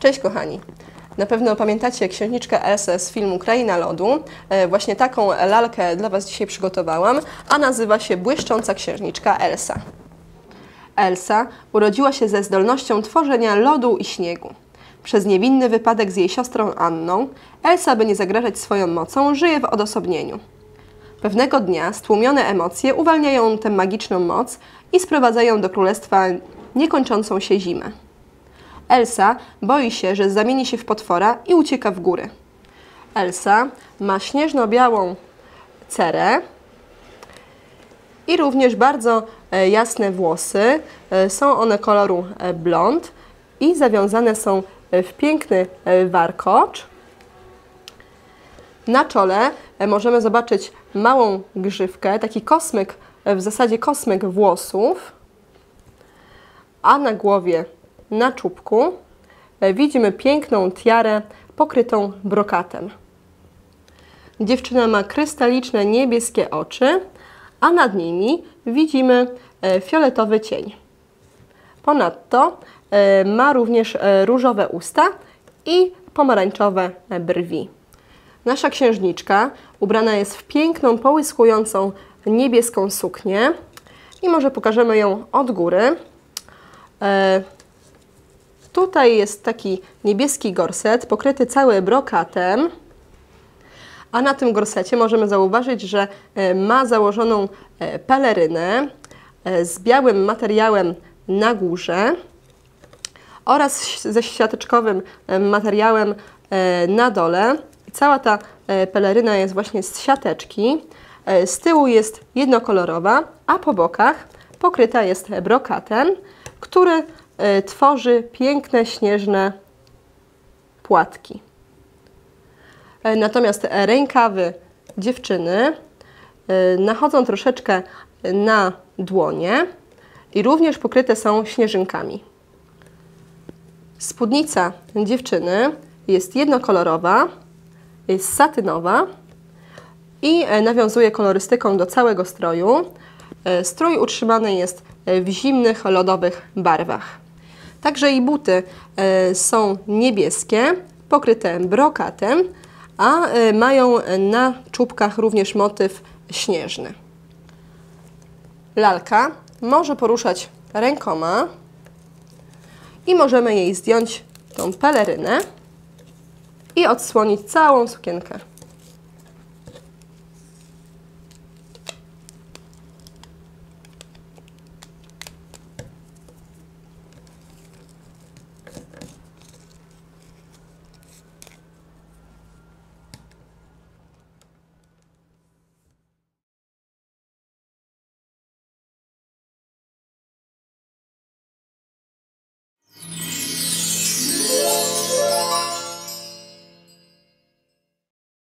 Cześć kochani! Na pewno pamiętacie księżniczkę Elsę z filmu Kraina Lodu. E, Właśnie taką lalkę dla Was dzisiaj przygotowałam, a nazywa się Błyszcząca Księżniczka Elsa. Elsa urodziła się ze zdolnością tworzenia lodu i śniegu. Przez niewinny wypadek z jej siostrą Anną, Elsa, by nie zagrażać swoją mocą, żyje w odosobnieniu. Pewnego dnia stłumione emocje uwalniają tę magiczną moc i sprowadzają do królestwa niekończącą się zimę. Elsa boi się, że zamieni się w potwora i ucieka w góry. Elsa ma śnieżno-białą cerę i również bardzo e, jasne włosy. E, Są one koloru e, blond i zawiązane są w piękny warkocz. Na czole możemy zobaczyć małą grzywkę, taki kosmyk, w zasadzie kosmyk włosów, a na głowie, na czubku e, widzimy piękną tiarę pokrytą brokatem. Dziewczyna ma krystaliczne niebieskie oczy, a nad nimi widzimy e, fioletowy cień. Ponadto e, ma również różowe usta i pomarańczowe brwi. Nasza księżniczka ubrana jest w piękną, połyskującą niebieską suknię i może pokażemy ją od góry. Tutaj jest taki niebieski gorset pokryty cały brokatem, a na tym gorsecie możemy zauważyć, że e, ma założoną e, pelerynę e, z białym materiałem na górze oraz ze siateczkowym e, materiałem na dole. I cała ta peleryna jest właśnie z siateczki. Z tyłu jest jednokolorowa, a po bokach pokryta jest brokatem, który tworzy piękne śnieżne płatki. E, Natomiast e, rękawy dziewczyny e, nachodzą troszeczkę na dłonie i również pokryte są śnieżynkami. Spódnica dziewczyny jest jednokolorowa, jest satynowa i e, nawiązuje kolorystyką do całego stroju. E, Strój utrzymany jest e, w zimnych, lodowych barwach. Także i buty e, są niebieskie, pokryte brokatem, a e, mają na czubkach również motyw śnieżny. Lalka może poruszać rękoma i możemy jej zdjąć tą pelerynę i odsłonić całą sukienkę.